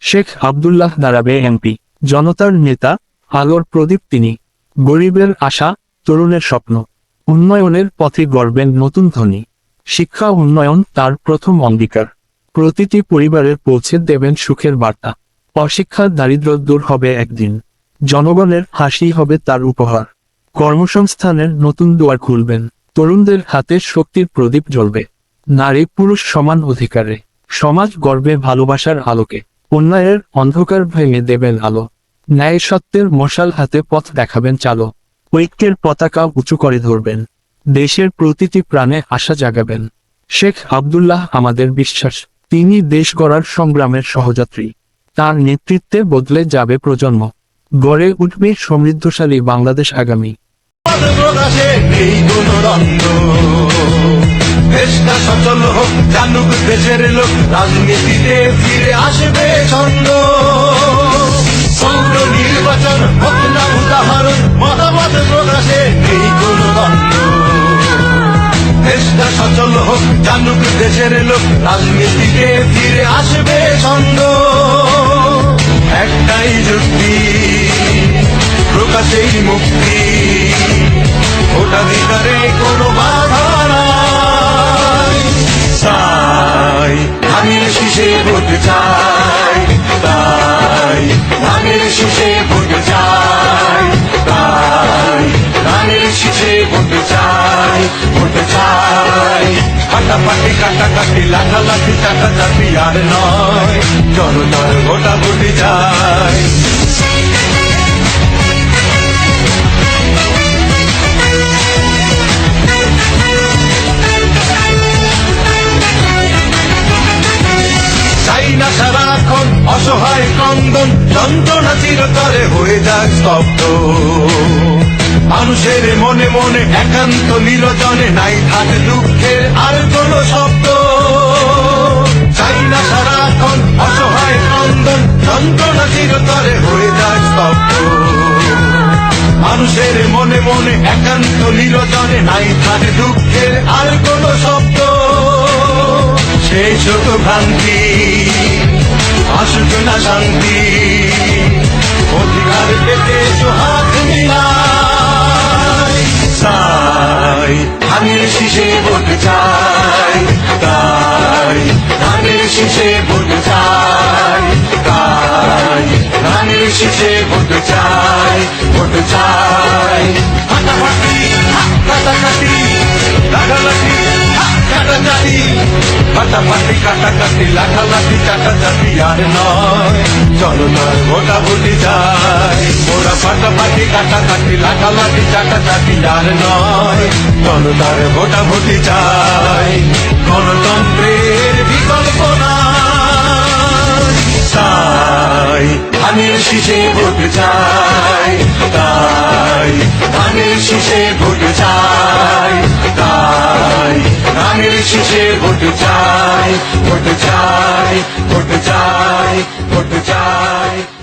শেখ আবদুল্লাহ দাঁড়াবে এমপি। জনতার নেতা, আলোর প্রদীপ তিনি। গরিবের আশা, তরুণের স্বপ্ন। উন্নয়নের পথে গড়বেন নতুন ধ্বনি। শিক্ষা উন্নয়ন তার প্রথম অঙ্গীকার। প্রতিটি পরিবারের পৌঁছে দেবেন সুখের বার্তা। অশিক্ষার দারিদ্র্য দূর হবে একদিন। জনগণের হাসি হবে তার উপহার। কর্মসংস্থানের নতুন দুয়ার খুলবেন। তরুণদের হাতে শক্তির প্রদীপ জ্বলবে। নারী পুরুষ সমান অধিকারে। সমাজ গর্বে ভালোবাসার আলোকে। অন্যায়ের অন্ধকার ভেঙে দেবেন আলো। ন্যায় সত্যের মশাল হাতে পথ দেখাবেন চালো। ঐক্যের পতাকা উঁচু করে ধরবেন। দেশের প্রতিটি প্রাণে আশা জাগাবেন। শেখ আবদুল্লাহ আমাদের বিশ্বাস, তিনি দেশ গড়ার সংগ্রামের সহযাত্রী। তার নেতৃত্বে বদলে যাবে প্রজন্ম। গড়ে উঠবে সমৃদ্ধশালী বাংলাদেশ আগামী। দেশটা সচল হোক, জানুক দেশের লোক, রাজনীতিতে ফিরে আসবে ছন্দ। পৌর নির্বাচন হোক না উদাহরণ, মতামত প্রকাশে নেই কোনো দেশটা সচল হোক, জানুক দেশের লোক, রাজনীতিতে ফিরে আসবে ছন্দ। একটাই যুক্তি, প্রকাশেই মুক্তি। ভোটাধিকারে কোনো শীষে ভোট চাই, তাই ধানের শেষে ভোট চাই, তাই ধানের শেষে ভোট চাই ভোট চাই। হাটাপাটি কাটাকাটি লাঠালাঠি চাটাচাটি আর নয় জনতার গোটা ভোটে যায় চিরতরে হয়ে যাক স্তব্ধ। মানুষের মনে মনে একান্ত নিরজনে নাই থাকে দুঃখের আর কোন শব্দ। চাই না সারাক্ষণ অসহায় ক্রন্দন, যন্ত্রণা চিরতরে হয়ে যাক স্তব্ধ। মানুষের মনে মনে একান্ত নিরজনে নাই থাকে দুঃখের আর কোন শব্দ। সেই শত ভ্রান্তি আসুক না শান্তি। অধিকার পেতে সোহাগ মিলাই। তাই ধানের শীষে ভোট চাই, তাই ধানের শীষে ভোট চাই, তাই ধানের শীষে ভোট চাই ভোট চাই। হাঁটাহাঁটি কাটাকাটি লাগালাটি কাটাপাটি কাটাকাটি লাঠালাঠি চাটাচাটি আর নয়। চলো নয় ভোটা ভুটি যায় ওরা পাটাপাটি কাটাকাটি লাঠালাঠি চাটাচাটি আর নয়। চলো তার ভোটা ভুটি যায় গণতন্ত্রের বিকল্প তাই ধানের শীষে ভোট চাই। তাই ধানের শীষে ধানের শীষে ভোট চাই ভোট চাই ভোট চাই ভোট চাই